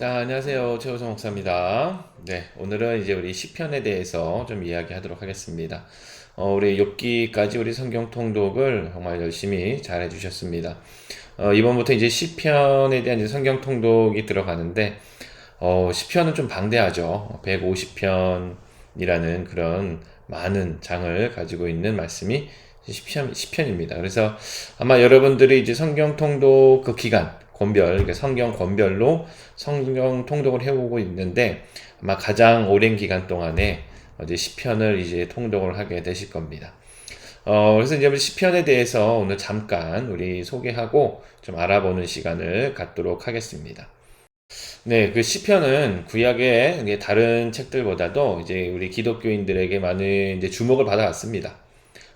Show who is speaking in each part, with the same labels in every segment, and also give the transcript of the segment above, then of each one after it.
Speaker 1: 아, 안녕하세요. 최호성 목사입니다. 네, 오늘은 이제 우리 시편에 대해서 좀 이야기하도록 하겠습니다. 어, 우리 욥기까지 우리 성경 통독을 정말 열심히 잘 해주셨습니다. 어, 이번부터 이제 시편에 대한 이제 성경 통독이 들어가는데, 어, 시편은 좀 방대하죠. 150편이라는 그런 많은 장을 가지고 있는 말씀이 시편, 시편입니다. 그래서 아마 여러분들이 이제 성경 통독 그 기간, 권별, 성경 권별로 성경 통독을 해오고 있는데 아마 가장 오랜 기간 동안에 이제 시편을 이제 통독을 하게 되실 겁니다. 어, 그래서 이제 시편에 대해서 오늘 잠깐 우리 소개하고 좀 알아보는 시간을 갖도록 하겠습니다. 네, 그 시편은 구약의 다른 책들보다도 이제 우리 기독교인들에게 많은 이제 주목을 받아왔습니다.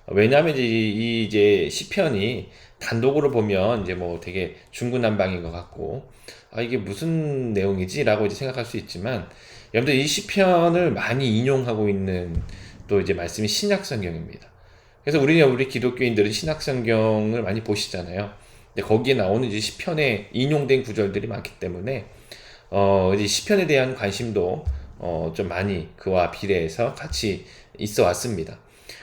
Speaker 1: 왜냐하면 이제 이 이제 시편이 단독으로 보면 이제 뭐 되게 중구난방인 것 같고 아 이게 무슨 내용이지라고 이제 생각할 수 있지만 여러분들 이 시편을 많이 인용하고 있는 또 이제 말씀이 신약 성경입니다. 그래서 우리는 우리 기독교인들은 신약 성경을 많이 보시잖아요. 근데 거기에 나오는 이제 시편에 인용된 구절들이 많기 때문에 어 이제 시편에 대한 관심도 어 좀 많이 그와 비례해서 같이 있어 왔습니다.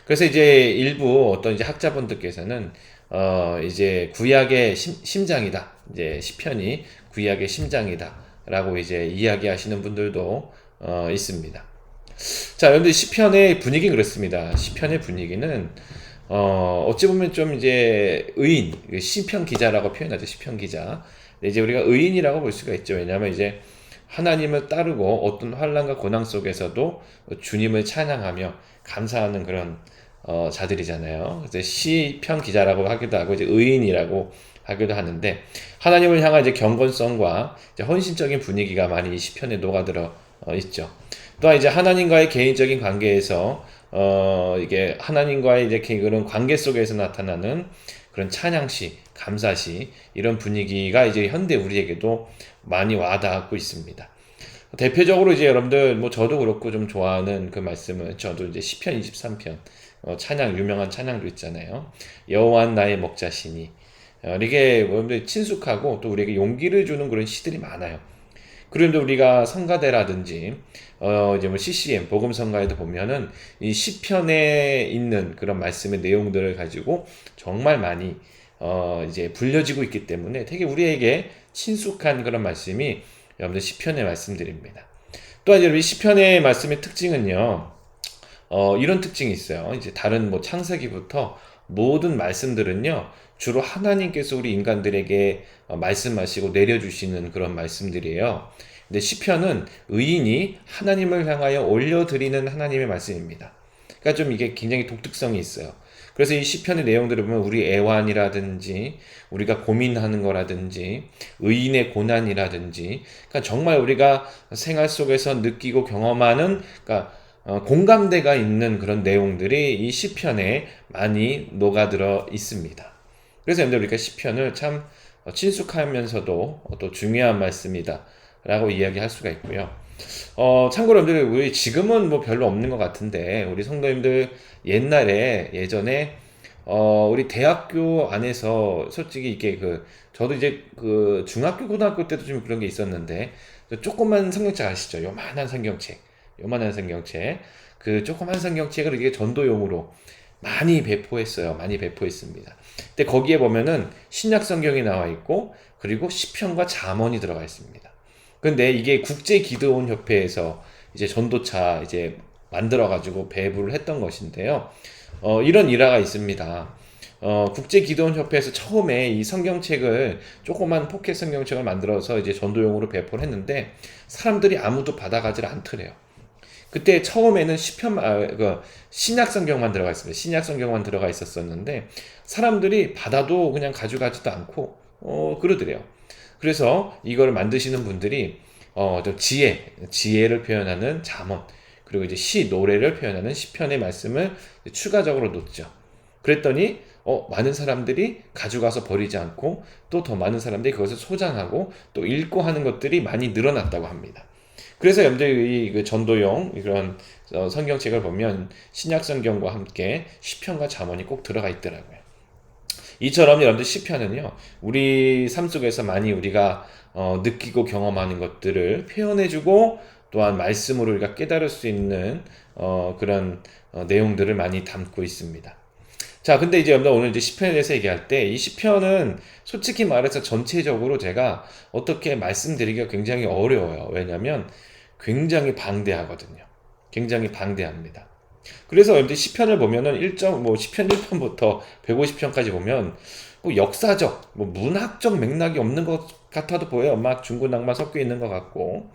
Speaker 1: 그래서 이제 일부 어떤 이제 학자분들께서는 어 이제 구약의 심, 심장이다. 이제 시편이 구약의 심장이다라고 이제 이야기하시는 분들도 어 있습니다. 자, 여러분들 시편의 분위기 그렇습니다. 시편의 분위기는 어 어찌 보면 좀 이제 의인, 시편 기자라고 표현하죠. 시편 기자. 이제 우리가 의인이라고 볼 수가 있죠. 왜냐하면 이제 하나님을 따르고 어떤 환란과 고난 속에서도 주님을 찬양하며 감사하는 그런 어, 자들이잖아요. 그래서 시편 기자라고 하기도 하고 이제 의인이라고 하기도 하는데 하나님을 향한 이제 경건성과 이제 헌신적인 분위기가 많이 이 시편에 녹아들어 어, 있죠. 또한 이제 하나님과의 개인적인 관계에서 어 이게 하나님과의 이제 그런 관계 속에서 나타나는 그런 찬양시, 감사시 이런 분위기가 이제 현대 우리에게도 많이 와닿고 있습니다. 대표적으로 이제 여러분들 뭐 저도 그렇고 좀 좋아하는 그 말씀은 저도 이제 시편 23편 어, 찬양 유명한 찬양도 있잖아요. 여호와 나의 목자시니 어, 이게 여러분들 친숙하고 또 우리에게 용기를 주는 그런 시들이 많아요. 그런데 우리가 성가대라든지 어 이제 뭐 CCM 복음 성가에도 보면은 이 시편에 있는 그런 말씀의 내용들을 가지고 정말 많이 어 이제 불려지고 있기 때문에 되게 우리에게 친숙한 그런 말씀이 여러분들 시편의 말씀들입니다. 또한 여러분 시편의 말씀의 특징은요. 어 이런 특징이 있어요. 이제 다른 뭐 창세기부터 모든 말씀들은요. 주로 하나님께서 우리 인간들에게 어, 말씀하시고 내려주시는 그런 말씀들이에요. 근데 시편은 의인이 하나님을 향하여 올려드리는 하나님의 말씀입니다. 그러니까 좀 이게 굉장히 독특성이 있어요. 그래서 이 시편의 내용들을 보면 우리 애완이라든지 우리가 고민하는 거라든지 의인의 고난이라든지 그러니까 정말 우리가 생활 속에서 느끼고 경험하는 그러니까 어, 공감대가 있는 그런 내용들이 이 시편에 많이 녹아들어 있습니다. 그래서 여러분들 우리가 시편을 참 친숙하면서도 또 중요한 말씀이다 라고 이야기할 수가 있고요. 어, 참고로 여러분들 우리 지금은 뭐 별로 없는 것 같은데 우리 성도님들 옛날에 예전에 어, 우리 대학교 안에서 솔직히 이게 그 저도 이제 그 중학교 고등학교 때도 좀 그런 게 있었는데 조그만 성경책 아시죠? 요만한 성경책. 요만한 성경책. 그 조그만 성경책을 이게 전도용으로 많이 배포했어요. 많이 배포했습니다. 근데 거기에 보면은 신약 성경이 나와 있고 그리고 시편과 잠언이 들어가 있습니다. 근데 이게 국제 기도원 협회에서 이제 전도차 이제 만들어 가지고 배부를 했던 것인데요. 어, 이런 일화가 있습니다. 어, 국제 기도원 협회에서 처음에 이 성경책을 조그만 포켓 성경책을 만들어서 이제 전도용으로 배포를 했는데 사람들이 아무도 받아가질 않더래요. 그때 처음에는 시편 아, 그 신약 성경만 들어가 있습니다. 신약 성경만 들어가 있었었는데 사람들이 받아도 그냥 가져가지도 않고 어 그러더래요. 그래서 이걸 만드시는 분들이 어좀 지혜, 지혜를 표현하는 잠언 그리고 이제 시 노래를 표현하는 시편의 말씀을 추가적으로 놓죠. 그랬더니 어, 많은 사람들이 가져가서 버리지 않고 또 더 많은 사람들이 그것을 소장하고 또 읽고 하는 것들이 많이 늘어났다고 합니다. 그래서 여러분들이 그 전도용 이런 어, 성경책을 보면 신약 성경과 함께 시편과 잠언이 꼭 들어가 있더라고요. 이처럼 여러분들 시편은요. 우리 삶 속에서 많이 우리가 어, 느끼고 경험하는 것들을 표현해주고 또한 말씀으로 우리가 깨달을 수 있는 어, 그런 어, 내용들을 많이 담고 있습니다. 자, 근데 이제 여러분들 오늘 이제 시편에 대해서 얘기할 때 이 시편은 솔직히 말해서 전체적으로 제가 어떻게 말씀드리기가 굉장히 어려워요. 왜냐하면 굉장히 방대하거든요. 굉장히 방대합니다. 그래서 여러분들 시편을 보면은 1점 뭐 시편 1편부터 150편까지 보면 뭐 역사적, 뭐 문학적 맥락이 없는 것 같아도 보여요. 막 중구난방 섞여 있는 것 같고.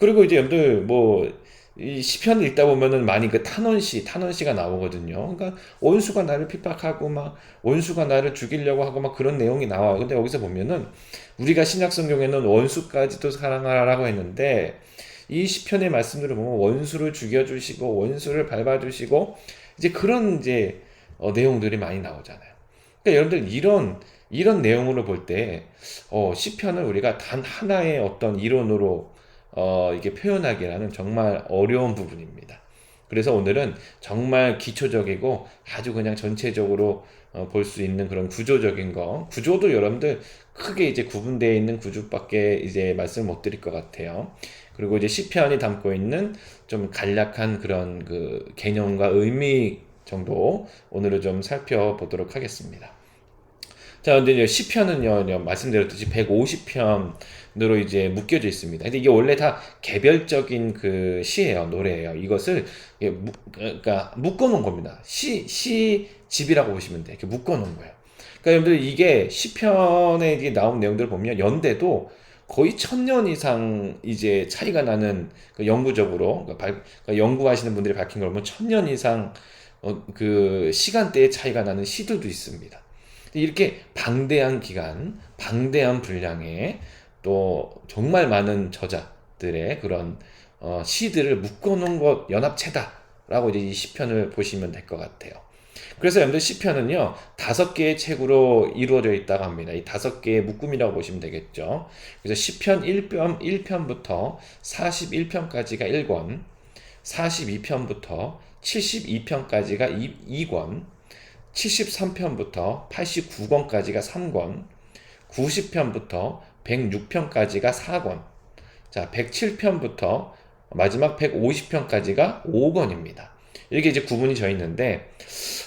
Speaker 1: 그리고 이제 여러분들 뭐 이 시편을 읽다 보면은 많이 그 탄원시, 탄원시가 나오거든요. 그러니까 원수가 나를 핍박하고 막 원수가 나를 죽이려고 하고 막 그런 내용이 나와요. 근데 여기서 보면은 우리가 신약 성경에는 원수까지도 사랑하라고 했는데 이 시편의 말씀들을 보면 원수를 죽여 주시고 원수를 밟아 주시고 이제 그런 이제 어, 내용들이 많이 나오잖아요. 그러니까 여러분들 이런 이런 내용으로 볼 때 어, 시편을 우리가 단 하나의 어떤 이론으로 어, 이게 표현하기라는 정말 어려운 부분입니다. 그래서 오늘은 정말 기초적이고 아주 그냥 전체적으로 어, 볼 수 있는 그런 구조적인 거, 구조도 여러분들 크게 이제 구분되어 있는 구조밖에 이제 말씀을 못 드릴 것 같아요. 그리고 이제 시편이 담고 있는 좀 간략한 그런 그 개념과 의미 정도 오늘은 좀 살펴보도록 하겠습니다. 자, 근데 이제 시편은요, 말씀드렸듯이 150편으로 이제 묶여져 있습니다. 근데 이게 원래 다 개별적인 그 시예요, 노래예요. 이것을 무, 그러니까 묶어놓은 겁니다. 시, 시 집이라고 보시면 돼. 이렇게 묶어놓은 거예요. 그러니까 여러분들 이게 시편에 나온 내용들을 보면 연대도 거의 천년 이상 이제 차이가 나는 그 연구적으로 그러니까 발, 그러니까 연구하시는 분들이 밝힌 걸 보면 천년 이상 어, 그 시간대의 차이가 나는 시들도 있습니다. 이렇게 방대한 기간, 방대한 분량의 또 정말 많은 저자들의 그런 어, 시들을 묶어놓은 것 연합체다라고 이제 이 시편을 보시면 될 것 같아요. 그래서 여러분들 시편은요 다섯 개의 책으로 이루어져 있다고 합니다. 이 다섯 개의 묶음이라고 보시면 되겠죠. 그래서 시편 1편 1편부터 41편까지가 1권, 42편부터 72편까지가 2, 권 73편부터 89권까지가 3권, 90편부터 106편까지가 4권, 자, 107편부터 마지막 150편까지가 5권입니다. 이렇게 이제 구분이 져 있는데,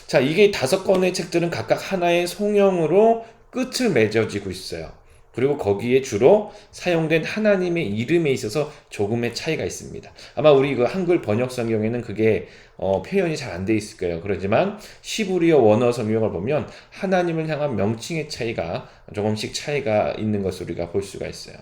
Speaker 1: 자, 이게 다섯 권의 책들은 각각 하나의 송영으로 끝을 맺어지고 있어요. 그리고 거기에 주로 사용된 하나님의 이름에 있어서 조금의 차이가 있습니다. 아마 우리 그 한글 번역 성경에는 그게 어, 표현이 잘 안 돼 있을 거예요. 그렇지만 시브리어 원어 성경을 보면 하나님을 향한 명칭의 차이가 조금씩 차이가 있는 것을 우리가 볼 수가 있어요.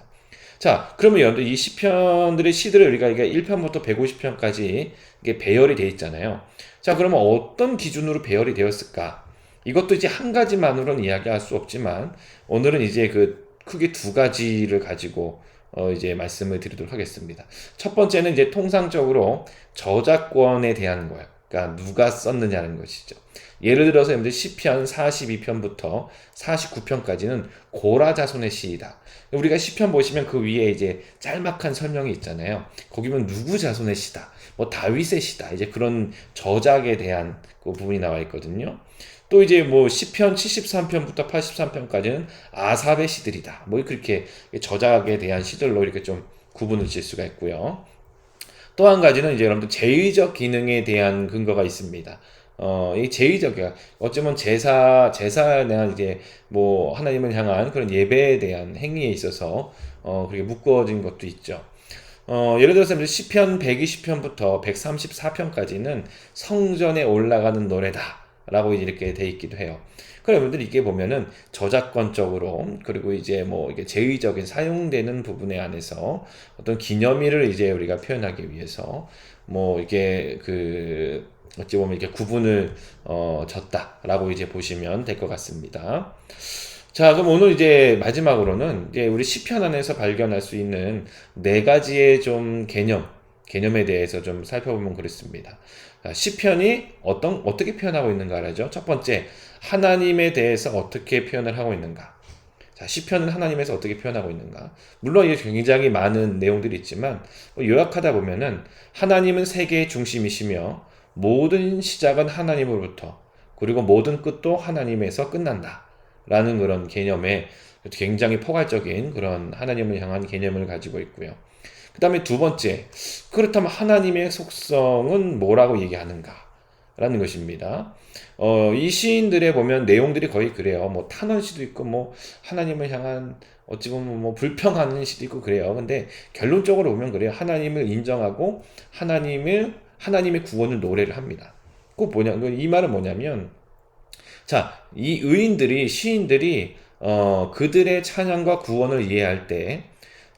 Speaker 1: 자, 그러면 여러분들 이 시편들의 시들을 우리가 이게 1편부터 150편까지 이게 배열이 되어 있잖아요. 자, 그러면 어떤 기준으로 배열이 되었을까? 이것도 이제 한 가지만으로는 이야기할 수 없지만 오늘은 이제 그 크게 두 가지를 가지고 어 이제 말씀을 드리도록 하겠습니다. 첫 번째는 이제 통상적으로 저작권에 대한 거예요. 그러니까 누가 썼느냐는 것이죠. 예를 들어서 여러분들 시편 42편부터 49편까지는 고라 자손의 시이다. 우리가 시편 보시면 그 위에 이제 짤막한 설명이 있잖아요. 거기 면 누구 자손의 시다. 뭐 다윗의 시다. 이제 그런 저작에 대한 그 부분이 나와 있거든요. 또 이제 뭐 시편 73편부터 83편까지는 아삽의 시들이다. 뭐 그렇게 저작에 대한 시들로 이렇게 좀 구분을 질 수가 있고요. 또 한 가지는 이제 여러분들 제의적 기능에 대한 근거가 있습니다. 어, 이 제의적이야. 어쩌면 제사, 제사에 대한 이제 뭐 하나님을 향한 그런 예배에 대한 행위에 있어서 어, 그렇게 묶어진 것도 있죠. 어, 예를 들어서 시편 120편부터 134편까지는 성전에 올라가는 노래다. 라고 이렇게 돼 있기도 해요. 그럼 여러분들 이게 보면은 저작권적으로 그리고 이제 뭐 이게 제의적인 사용되는 부분에 안에서 어떤 기념일을 이제 우리가 표현하기 위해서 뭐 이게 그 어찌 보면 이렇게 구분을 어 졌다라고 이제 보시면 될 것 같습니다. 자, 그럼 오늘 이제 마지막으로는 이제 우리 시편 안에서 발견할 수 있는 네 가지의 좀 개념, 개념에 대해서 좀 살펴보면 그렇습니다. 시편이 어떤 어떻게 표현하고 있는가 알죠? 첫 번째 하나님에 대해서 어떻게 표현을 하고 있는가. 자, 시편은 하나님에서 어떻게 표현하고 있는가? 물론 이게 굉장히 많은 내용들이 있지만 뭐 요약하다 보면은 하나님은 세계의 중심이시며 모든 시작은 하나님으로부터 그리고 모든 끝도 하나님에서 끝난다. 라는 그런 개념에 굉장히 포괄적인 그런 하나님을 향한 개념을 가지고 있고요. 그 다음에 두 번째, 그렇다면 하나님의 속성은 뭐라고 얘기하는가? 라는 것입니다. 어, 이 시인들에 보면 내용들이 거의 그래요. 뭐 탄원 시도 있고, 뭐 하나님을 향한 어찌 보면 뭐 불평하는 시도 있고 그래요. 근데 결론적으로 보면 그래요. 하나님을 인정하고 하나님을 하나님의 구원을 노래를 합니다. 꼭 뭐냐, 이 말은 뭐냐면, 자, 이 의인들이 시인들이 어, 그들의 찬양과 구원을 이해할 때,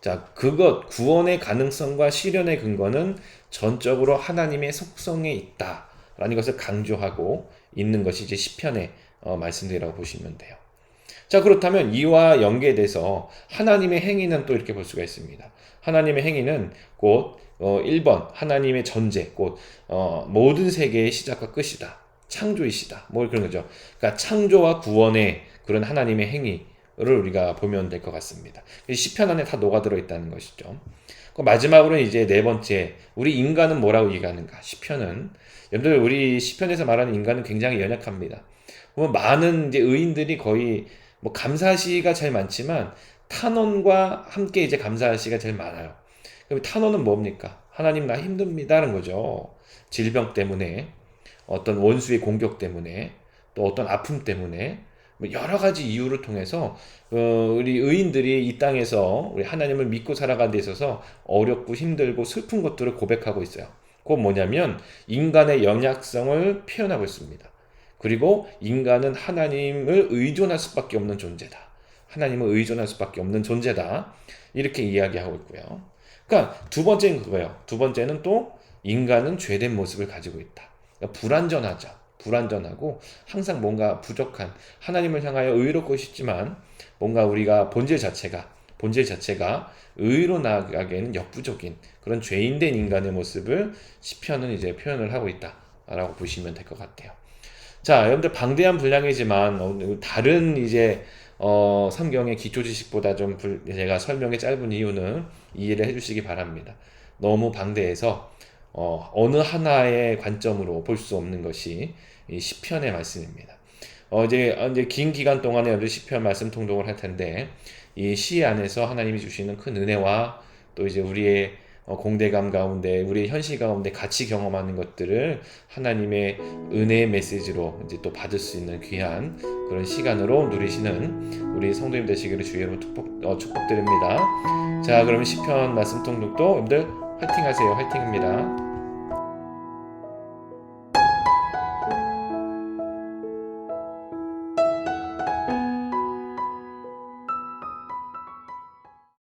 Speaker 1: 자, 그것 구원의 가능성과 실현의 근거는 전적으로 하나님의 속성에 있다라는 것을 강조하고 있는 것이 이제 시편의 어, 말씀들이라고 보시면 돼요. 자, 그렇다면 이와 연계돼서 하나님의 행위는 또 이렇게 볼 수가 있습니다. 하나님의 행위는 곧 어, 1번 하나님의 전제, 곧 어, 모든 세계의 시작과 끝이다. 창조이시다. 뭐 그런 거죠. 그러니까 창조와 구원의 그런 하나님의 행위 를 우리가 보면 될 것 같습니다. 시편 안에 다 녹아들어 있다는 것이죠. 그 마지막으로 이제 네 번째, 우리 인간은 뭐라고 얘기하는가? 시편은 여러분들 우리 시편에서 말하는 인간은 굉장히 연약합니다. 보면 많은 이제 의인들이 거의 뭐 감사시가 제일 많지만 탄원과 함께 이제 감사시가 제일 많아요. 그럼 탄원은 뭡니까? 하나님 나 힘듭니다라는 거죠. 질병 때문에 어떤 원수의 공격 때문에 또 어떤 아픔 때문에 뭐 여러 가지 이유를 통해서 어, 우리 의인들이 이 땅에서 우리 하나님을 믿고 살아가는 데 있어서 어렵고 힘들고 슬픈 것들을 고백하고 있어요. 그건 뭐냐면 인간의 연약성을 표현하고 있습니다. 그리고 인간은 하나님을 의존할 수밖에 없는 존재다. 하나님을 의존할 수밖에 없는 존재다. 이렇게 이야기하고 있고요. 그러니까 두 번째는 그거예요. 두 번째는 또 인간은 죄된 모습을 가지고 있다. 그러니까 불완전하죠. 불완전하고 항상 뭔가 부족한 하나님을 향하여 의롭고 싶지만 뭔가 우리가 본질 자체가 본질 자체가 의로 나아가기에는 역부족인 그런 죄인된 인간의 모습을 시편은 이제 표현을 하고 있다라고 보시면 될 것 같아요. 자, 여러분들 방대한 분량이지만 어, 다른 이제 어, 성경의 기초 지식보다 좀 불, 제가 설명이 짧은 이유는 이해를 해주시기 바랍니다. 너무 방대해서 어, 어느 하나의 관점으로 볼 수 없는 것이 이 시편의 말씀입니다. 어, 이제, 어, 이제 긴 기간 동안에 여러 시편 말씀 통독을 할 텐데 이 시 안에서 하나님이 주시는 큰 은혜와 또 이제 우리의 어, 공대감 가운데 우리의 현실 가운데 같이 경험하는 것들을 하나님의 은혜의 메시지로 이제 또 받을 수 있는 귀한 그런 시간으로 누리시는 우리 성도님 되시기를 주의로 축복, 어, 축복드립니다. 자, 그럼 시편 말씀 통독도 여러분들 화이팅 하세요. 화이팅입니다.